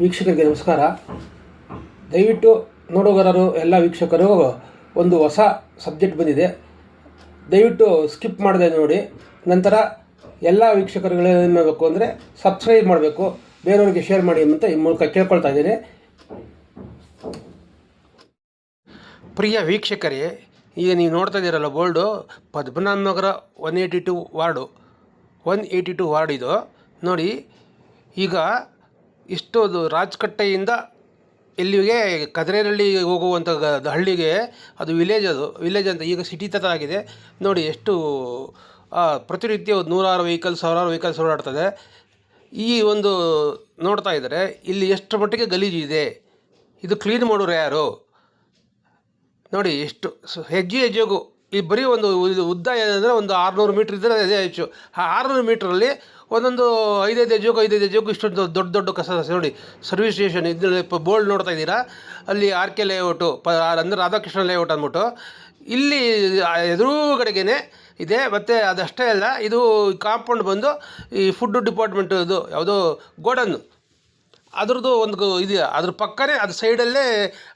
ವೀಕ್ಷಕರಿಗೆ ನಮಸ್ಕಾರ. ದಯವಿಟ್ಟು ನೋಡುಗರರು, ಎಲ್ಲ ವೀಕ್ಷಕರು, ಒಂದು ಹೊಸ ಸಬ್ಜೆಕ್ಟ್ ಬಂದಿದೆ. ದಯವಿಟ್ಟು ಸ್ಕಿಪ್ ಮಾಡದೆ ನೋಡಿ. ನಂತರ ಎಲ್ಲ ವೀಕ್ಷಕರುಗಳು ಏನು ಮಾಡಬೇಕು ಅಂದರೆ ಸಬ್ಸ್ಕ್ರೈಬ್ ಮಾಡಬೇಕು. ಬೇರೆಯವ್ರಿಗೆ ಶೇರ್ ಮಾಡಿ ಅಂತ ಈ ಮೂಲಕ ಕೇಳ್ಕೊಳ್ತಾ ಇದ್ದೀನಿ. ಪ್ರಿಯ ವೀಕ್ಷಕರೇ, ಈಗ ನೀವು ನೋಡ್ತಾ ಇದ್ದೀರಲ್ಲ ಬೋಲ್ಡು ನಗರ one eighty two ward. One eighty two ward ಇದು. ನೋಡಿ, ಈಗ ಇಷ್ಟು ಅದು ರಾಜಕಟ್ಟೆಯಿಂದ ಇಲ್ಲಿಗೆ ಕದ್ರೇನಹಳ್ಳಿ ಹೋಗುವಂಥ ಹಳ್ಳಿಗೆ ಅದು ವಿಲೇಜ್ ಅದು ವಿಲೇಜ್ ಅಂತ ಈಗ ಸಿಟಿ ಥರ ಆಗಿದೆ. ನೋಡಿ ಎಷ್ಟು ಪ್ರತಿನಿತ್ಯ ಒಂದು ನೂರಾರು ವೆಹಿಕಲ್ಸ್ ಸಾವಿರಾರು ವೆಹಿಕಲ್ಸ್ ಓಡಾಡ್ತದೆ. ಈ ಒಂದು ನೋಡ್ತಾ ಇದ್ದಾರೆ ಇಲ್ಲಿ ಎಷ್ಟು ಮಟ್ಟಿಗೆ ಗಲೀಜು ಇದೆ. ಇದು ಕ್ಲೀನ್ ಮಾಡೋರು ಯಾರು? ನೋಡಿ ಎಷ್ಟು ಹೆಜ್ಜೆ ಹೆಜ್ಜೆಗೂ ಈ ಬರೀ ಒಂದು ಉದ್ದ ಏನಂದರೆ ಒಂದು ಆರುನೂರು ಮೀಟ್ರ್ ಇದ್ದರೆ ಅದೇ ಹೆಚ್ಚು. ಆ ಆರುನೂರು ಮೀಟ್ರಲ್ಲಿ ಒಂದೊಂದು ಐದೈದು ಜೋಗ ಐದೈದು ಜೋಗ ಇಷ್ಟೊಂದು ದೊಡ್ಡ ದೊಡ್ಡ ಕಸ ನೋಡಿ. ಸರ್ವಿಸ್ ಸ್ಟೇಷನ್ ಇದ್ದ ಬೋರ್ಡ್ ನೋಡ್ತಾ ಇದ್ದೀರಾ? ಅಲ್ಲಿ ಆರ್ ಕೆ ಲೇಔಟು, ಪ ಅಂದರೆ ರಾಧಾಕೃಷ್ಣ ಲೇಔಟ್ ಅಂದ್ಬಿಟ್ಟು. ಇಲ್ಲಿ ಎದುರುಗಡೆಗೇ ಇದೆ, ಮತ್ತು ಅದಷ್ಟೇ ಅಲ್ಲ, ಇದು ಕಾಂಪೌಂಡ್ ಬಂದು ಈ ಫುಡ್ ಡಿಪಾರ್ಟ್ಮೆಂಟ್ ಇದು, ಯಾವುದೋ ಗೋಡನ್ನು ಅದ್ರದ್ದು ಒಂದು ಇದು ಅದ್ರ ಪಕ್ಕನೇ ಅದ್ರ ಸೈಡಲ್ಲೇ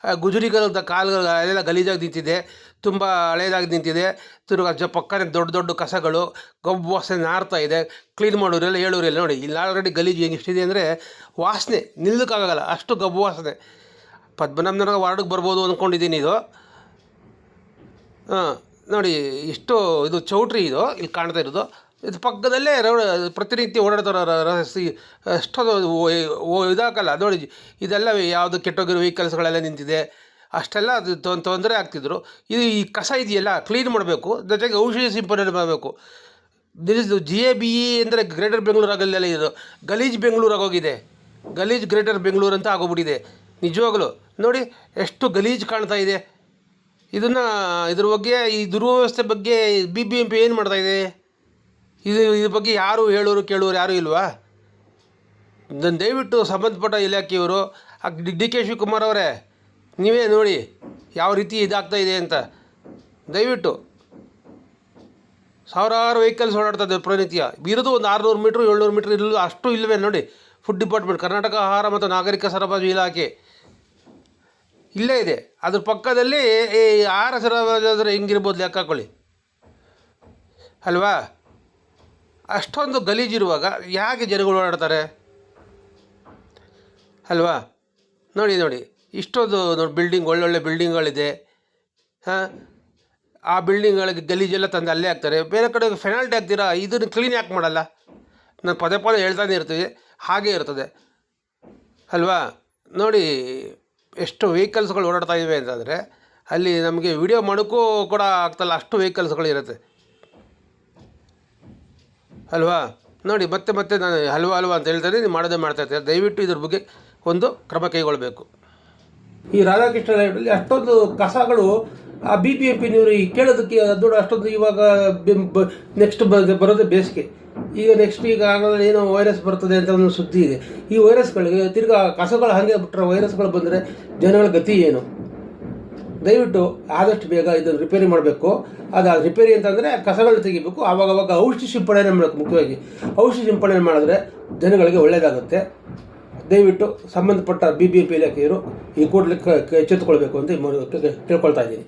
ಆ, ಗುಜರಿಗಳದ ಕಾಲುಗಳು ಅಲ್ಲೆಲ್ಲ ಗಲೀಜಾಗಿ ನಿಂತಿದೆ. ತುಂಬ ಹಳೇದಾಗಿ ನಿಂತಿದೆ. ತಿರುಗ ಜ ಪಕ್ಕನೇ ದೊಡ್ಡ ದೊಡ್ಡ ಕಸಗಳು ಗಬ್ಬು ವಾಸನೆ ನಾರ್ತಾ ಇದೆ. ಕ್ಲೀನ್ ಮಾಡೋರೆಲ್ಲ ಹೇಳೋರೆಲ್ಲ ನೋಡಿ ಇಲ್ಲಿ ಆಲ್ರೆಡಿ ಗಲೀಜು ಹೆಂಗೆ ಎಷ್ಟಿದೆ ಅಂದರೆ ವಾಸನೆ ನಿಲ್ಲಕ್ಕಾಗಲ್ಲ ಅಷ್ಟು ಗಬ್ಬು ವಾಸನೆ. ಪದ್ಮನಾಭನಗರ ವಾರ್ಡಿಗೆ ಬರ್ಬೋದು ಅಂದ್ಕೊಂಡಿದ್ದೀನಿ ಇದು. ಹಾಂ ನೋಡಿ ಇಷ್ಟು ಇದು ಚೌಟ್ರಿ ಇದು ಇಲ್ಲಿ ಕಾಣ್ತಾ ಇರೋದು. ಇದು ಪಕ್ಕದಲ್ಲೇ ರೋಡ್ ಪ್ರತಿನಿತ್ಯ ಓಡಾಡ್ತಾರ ಎಷ್ಟೊಂದು ಇದಾಗಲ್ಲ ನೋಡಿ, ಇದೆಲ್ಲ ಯಾವುದು ಕೆಟ್ಟೋಗಿರೋ ವೆಹಿಕಲ್ಸ್ಗಳೆಲ್ಲ ನಿಂತಿದೆ, ಅಷ್ಟೆಲ್ಲ ಅದು ತೊಂದರೆ ಆಗ್ತಿದ್ರು. ಇದು ಈ ಕಸ ಇದೆಯಲ್ಲ ಕ್ಲೀನ್ ಮಾಡಬೇಕು, ಜೊತೆಗೆ ಔಷಧಿ ಸಿಂಪಡಣೆ ಮಾಡಬೇಕು. This G A B E ಅಂದರೆ ಗ್ರೇಟರ್ ಬೆಂಗಳೂರಾಗಲ್ಲೆಲ್ಲ ಇದು, ಗಲೀಜ್ ಬೆಂಗಳೂರು ಆಗೋಗಿದೆ ಗಲೀಜ್ ಗ್ರೇಟರ್ ಬೆಂಗಳೂರು ಅಂತ ಆಗೋಗ್ಬಿಟ್ಟಿದೆ. ನಿಜವಾಗಲೂ, ನೋಡಿ, ಎಷ್ಟು ಗಲೀಜು ಕಾಣ್ತಾ ಇದೆ. ಇದನ್ನು, ಇದ್ರ ಬಗ್ಗೆ, ಈ ದುರ್ವ್ಯವಸ್ಥೆ ಬಗ್ಗೆ ಬಿ ಬಿ ಎಂ ಪಿ ಏನು ಮಾಡ್ತಾ ಇದೆ ಇದು ಇದ್ರ ಬಗ್ಗೆ ಯಾರು ಹೇಳೋರು ಕೇಳೋರು ಯಾರೂ ಇಲ್ವಾ? ದಯವಿಟ್ಟು ಸಂಬಂಧಪಟ್ಟ ಇಲಾಖೆಯವರು ಡಿ ಕೆ ಶಿವಕುಮಾರ್ ಅವರೇ, ನೀವೇ ನೋಡಿ ಯಾವ ರೀತಿ ಇದಾಗ್ತಾ ಇದೆ ಅಂತ. ದಯವಿಟ್ಟು ಸಾವಿರಾರು ವೆಹಿಕಲ್ಸ್ ಓಡಾಡ್ತದೆ ಪ್ರತಿನಿತ್ಯ. ಇರೋದು ಒಂದು ಆರುನೂರು ಮೀಟ್ರ್, ಏಳ್ನೂರು ಮೀಟ್ರ್ ಇಲ್ಲ ಅಷ್ಟು ಇಲ್ಲವೇ ನೋಡಿ ಫುಡ್ ಡಿಪಾರ್ಟ್ಮೆಂಟ್ ಕರ್ನಾಟಕ ಆಹಾರ ಮತ್ತು ನಾಗರಿಕ ಸರಬರಾಜು ಇಲಾಖೆ. ಇಲ್ಲೇ ಇದೆ. ಅದ್ರ ಪಕ್ಕದಲ್ಲಿ ಈ ಆಹಾರ ಸರಬರಾಜು ಅಂದರೆ ಹೆಂಗಿರ್ಬೋದು ಲೆಕ್ಕ ಹಾಕೊಳ್ಳಿ. ಅಲ್ವಾ? ಅಷ್ಟೊಂದು ಗಲೀಜಿರುವಾಗ ಯಾಕೆ ಜನಗಳು ಓಡಾಡ್ತಾರೆ? ಅಲ್ವಾ? ನೋಡಿ ನೋಡಿ, ಇಷ್ಟೊಂದು ನೋಡಿ ಬಿಲ್ಡಿಂಗ್ ಒಳ್ಳೊಳ್ಳೆ ಬಿಲ್ಡಿಂಗ್ಗಳಿದೆ ಹಾಂ? ಆ ಬಿಲ್ಡಿಂಗ್ಗಳಿಗೆ ಗಲೀಜೆಲ್ಲ ತಂದು ಅಲ್ಲೇ ಹಾಕ್ತಾರೆ. ಬೇರೆ ಕಡೆ ಫೆನಾಲ್ಟಿ ಹಾಕ್ತೀರಾ? ಇದನ್ನು ಕ್ಲೀನ್ ಯಾಕೆ ಮಾಡಲ್ಲ? ನಾನು ಪದೇ ಪದೇ ಹೇಳ್ತಾನೆ ಇರ್ತೀವಿ. ಹಾಗೇ ಇರ್ತದೆ. ಅಲ್ವಾ? ನೋಡಿ, ಎಷ್ಟು ವೆಹಿಕಲ್ಸ್ಗಳು ಓಡಾಡ್ತಾ ಇವೆ ಅಂತಂದರೆ ಅಲ್ಲಿ ನಮಗೆ ವಿಡಿಯೋ ಮಾಡೋಕ್ಕೂ ಕೂಡ ಆಗ್ತಲ್ಲ. ಅಷ್ಟು ವೆಹಿಕಲ್ಸ್ಗಳಿರುತ್ತೆ ಅಲ್ವಾ? ನೋಡಿ, ಮತ್ತೆ ಮತ್ತೆ ನಾನು ಹಲ್ವಾ ಹಲ್ವಾ ಅಂತ ಹೇಳ್ತಾರೆ ನೀವು ಮಾಡೋದೇ ಮಾಡ್ತಾ ಇರ್ತಾರೆ ದಯವಿಟ್ಟು ಇದ್ರ ಬಗ್ಗೆ ಒಂದು ಕ್ರಮ ಕೈಗೊಳ್ಳಬೇಕು. ಈ ರಾಧಾಕೃಷ್ಣ ರೈಡಲ್ಲಿ ಅಷ್ಟೊಂದು ಕಸಗಳು, ಆ ಬಿ ಪಿ ಎಂ ಪಿನವರು ಈ ಕೇಳೋದಕ್ಕೆ ದೊಡ್ಡ ಅಷ್ಟೊಂದು ಇವಾಗ ನೆಕ್ಸ್ಟ್ ಬರೋದೇ ಬೇಸಿಗೆ. ಈಗ ನೆಕ್ಸ್ಟ್ ಈಗ ಆಗೋದ್ರೆ ಏನೋ ವೈರಸ್ ಬರ್ತದೆ ಅಂತ ಒಂದು ಸುದ್ದಿ ಇದೆ. ಈ ವೈರಸ್ಗಳಿಗೆ ತಿರ್ಗಾ ಕಸಗಳು ಹಾಗೆ ಬಿಟ್ಟರೆ ವೈರಸ್ಗಳು ಬಂದರೆ ಜನಗಳ ಗತಿ ಏನು? ದಯವಿಟ್ಟು ಆದಷ್ಟು ಬೇಗ ಇದನ್ನು ರಿಪೇರಿ ಮಾಡಬೇಕು. ಅದು ರಿಪೇರಿ ಅಂತಂದರೆ ಕಸಗಳು ತೆಗಿಬೇಕು. ಆವಾಗ ಅವಾಗ ಔಷಧಿ ಸಿಂಪಡಣೆ ಮಾಡಬೇಕು ಮುಖ್ಯವಾಗಿ. ಔಷಧಿ ಸಿಂಪಡಣೆ ಮಾಡಿದ್ರೆ ಜನಗಳಿಗೆ ಒಳ್ಳೆಯದಾಗುತ್ತೆ ದಯವಿಟ್ಟು ಸಂಬಂಧಪಟ್ಟ ಬಿ ಬಿ ಎಂ ಪಿ ಇಲಾಖೆಯರು ಈ ಕೂಡಲೇ ಎಚ್ಚೆತ್ತುಕೊಳ್ಬೇಕು ಅಂತ ತಿಳ್ಕೊಳ್ತಾ ಇದ್ದೀನಿ.